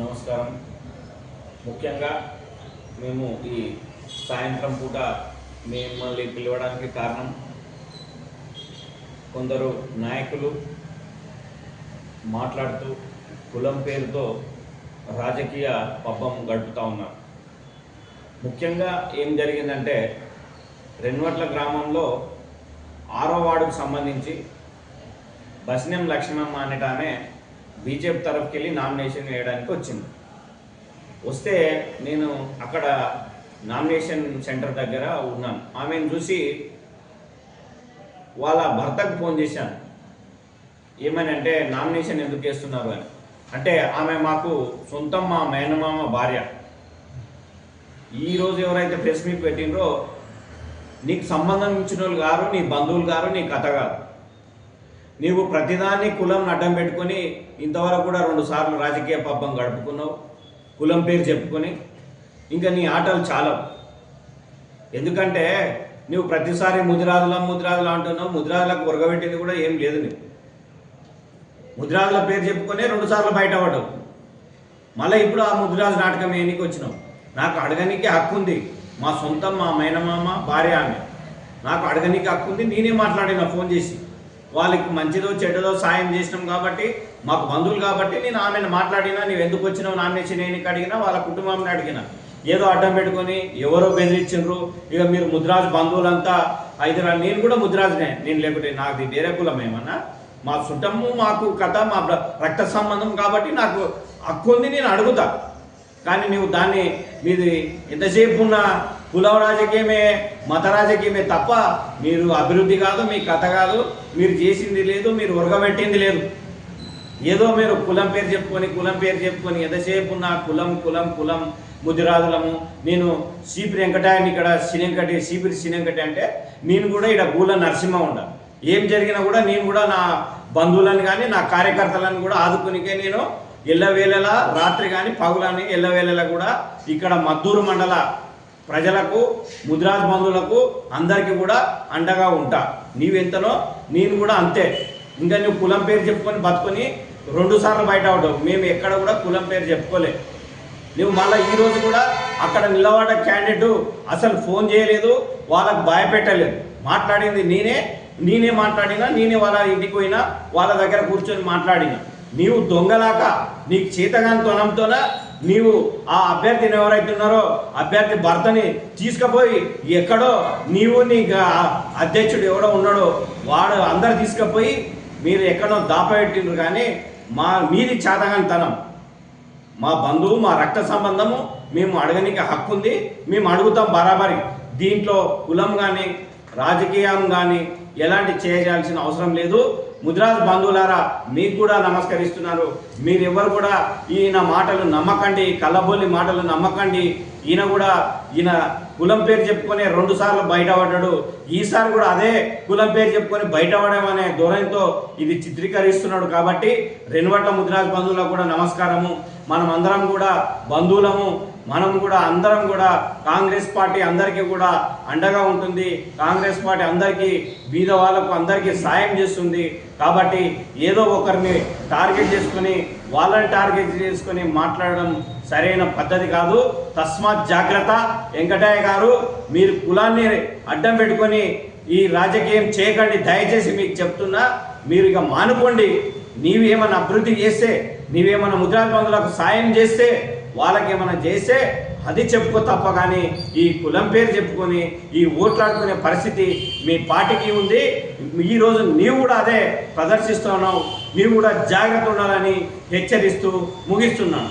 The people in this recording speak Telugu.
నమస్కారం. ముఖ్యంగా మేము ఈ సాయంత్రం పూట మిమ్మల్ని పిలవడానికి కారణం కొందరు నాయకులు మాట్లాడుతూ కులం పేరుతో రాజకీయ పబ్బం గడుపుతూ ఉన్నారు. ముఖ్యంగా ఏం జరిగిందంటే రెన్వట్ల గ్రామంలో ఆరో వార్డుకు సంబంధించి బస్నెం లక్ష్మమ్మ అనేటామే బీజేపీ తరఫుకి వెళ్ళి నామినేషన్ వేయడానికి వచ్చింది. వస్తే నేను అక్కడ నామినేషన్ సెంటర్ దగ్గర ఉన్నాను. ఆమెను చూసి వాళ్ళ భర్తకు ఫోన్ చేశాను. ఏమనంటే నామినేషన్ ఎందుకు చేస్తున్నారు అని. అంటే ఆమె మాకు సొంతం మా మేనమామ భార్య. ఈరోజు ఎవరైతే ప్రెస్ మీట్ పెట్టినరో నీకు సంబంధం ఇచ్చిన వాళ్ళు గారు నీ బంధువులు గారు నీ కథ గారు నీవు ప్రతిదాన్ని కులం అడ్డం పెట్టుకొని ఇంతవరకు కూడా రెండు సార్లు రాజకీయ పబ్బం గడుపుకున్నావు. కులం పేరు చెప్పుకొని ఇంకా నీ ఆటలు చాలవు. ఎందుకంటే నువ్వు ప్రతిసారి ముదిరాజుల ముదిరాజులు అంటున్నావు. ముదిరాజులకు ఉరగబెట్టింది కూడా ఏం లేదు నువ్వు ముదిరాజుల పేరు చెప్పుకొని రెండు సార్లు అవ్వడం మళ్ళీ ఇప్పుడు ఆ ముదిరాజు నాటకం ఏనికి వచ్చినావు? నాకు అడగనికి హక్కు ఉంది. మా సొంతం మా మేనమామ భార్య ఆమె. నాకు అడగనికి హక్కు ఉంది. నేనే మాట్లాడినా ఫోన్ చేసి. వాళ్ళకి మంచిదో చెడ్డదో సాయం చేసినాం కాబట్టి మాకు బంధువులు కాబట్టి నేను ఆమెను మాట్లాడినా నువ్వు ఎందుకు వచ్చినావు? నామినేషన్ నేను అడిగినా వాళ్ళ కుటుంబాన్ని అడిగినా. ఏదో అడ్డం పెట్టుకొని ఎవరో బెదిరించిండ్రు. ఇక మీరు ముద్రాజు బంధువులంతా హైదరాబాద్ నేను కూడా ముద్రాజునే. నేను లేకుంటే నాది వేరే కులం ఏమన్నా? మా చుట్టము మాకు కథ మా రక్త సంబంధం కాబట్టి నాకు హక్కు ఉంది నేను అడుగుతా. కానీ నువ్వు దాన్ని మీది ఎంతసేపు ఉన్న కులం రాజకీయమే మత రాజకీయమే తప్ప మీరు అభివృద్ధి కాదు మీ కథ కాదు మీరు చేసింది లేదు మీరు ఉరగబెట్టింది లేదు. ఏదో మీరు కులం పేరు చెప్పుకొని కులం పేరు చెప్పుకొని ఎంతసేపు నా కులం కులం కులం ముదిరాజులము నేను సీపిరి వెంకటాయని ఇక్కడ సినెంకటి సీపిరి సినెంకటి అంటే నేను కూడా ఇక్కడ గూల నరసింహ ఉండ. ఏం జరిగినా కూడా నేను కూడా నా బంధువులను కానీ నా కార్యకర్తలను కూడా ఆదుకునికే నేను ఎల్లవేళలా రాత్రి కానీ పగులని ఎల్లవేళలా కూడా ఇక్కడ మద్దూరు మండల ప్రజలకు ముద్రాజ్ బంధువులకు అందరికీ కూడా అండగా ఉంటా. నీవెంతనో నేను కూడా అంతే. ఇంకా నువ్వు కులం పేరు చెప్పుకొని బతుకొని రెండు సార్లు బయట అవడం మేము ఎక్కడ కూడా కులం పేరు చెప్పుకోలే. నువ్వు మళ్ళీ ఈరోజు కూడా అక్కడ నిలబడ్డ క్యాండిడేట్ అసలు ఫోన్ చేయలేదు వాళ్ళకు భయపెట్టలేదు. మాట్లాడింది నేనే నేనే మాట్లాడినా నేనే వాళ్ళ ఇంటికి పోయినా వాళ్ళ దగ్గర కూర్చొని మాట్లాడినా. నీవు దొంగలాక నీకు చేతగాని తొనంతోనా నీవు ఆ అభ్యర్థిని ఎవరైతే ఉన్నారో అభ్యర్థి భర్తని తీసుకుపోయి ఎక్కడో నీవు నీ అధ్యక్షుడు ఎవడో ఉన్నాడో వాడు అందరు తీసుకుపోయి మీరు ఎక్కడో దాపబెట్టిండ్రు కానీ మా మీది చేతగానితనం మా బంధువు మా రక్త సంబంధము మేము అడగనికి హక్కు ఉంది మేము అడుగుతాం బరాబరి. దీంట్లో కులం కానీ రాజకీయం కానీ ఎలాంటి చేయాల్సిన అవసరం లేదు. ముద్రాజ్ బంధువులారా మీకు కూడా నమస్కరిస్తున్నారు మీరెవ్వరు కూడా ఈయన మాటలు నమ్మకండి కళ్ళబొల్లి మాటలు నమ్మకండి. ఈయన కూడా ఈయన కులం పేరు చెప్పుకొని రెండు సార్లు బయటపడ్డాడు. ఈసారి కూడా అదే కులం పేరు చెప్పుకొని బయటపడమనే అనే ధోరణితో ఇది చిత్రీకరిస్తున్నాడు కాబట్టి రెనువట్ల ముద్రాజ్ బంధువులకు కూడా నమస్కారము. మనం అందరం కూడా బంధువులము. మనం కూడా అందరం కూడా కాంగ్రెస్ పార్టీ అందరికీ కూడా అండగా ఉంటుంది. కాంగ్రెస్ పార్టీ అందరికీ బీద వాళ్ళకు అందరికీ సాయం చేస్తుంది. కాబట్టి ఏదో ఒకరిని టార్గెట్ చేసుకొని వాళ్ళని టార్గెట్ చేసుకొని మాట్లాడడం సరైన పద్ధతి కాదు. తస్మాత్ జాగ్రత్త. వెంకటయ్య గారు మీరు కులాన్ని అడ్డం పెట్టుకొని ఈ రాజకీయం చేయకండి. దయచేసి మీకు చెప్తున్నా మీరు ఇక మానుకోండి. నీవేమైనా అభివృద్ధి చేస్తే నీవేమైనా ముద్రా బంధువులకు సాయం చేస్తే వాళ్ళకి ఏమైనా చేస్తే అది చెప్పుకో తప్ప కానీ ఈ కులం పేరు చెప్పుకొని ఈ ఓట్లాడుకునే పరిస్థితి మీ పార్టీకి ఉంది. ఈరోజు నీవు కూడా అదే ప్రదర్శిస్తున్నావు నీవు కూడా జాగ్రత్త ఉండాలని హెచ్చరిస్తూ ముగిస్తున్నాను.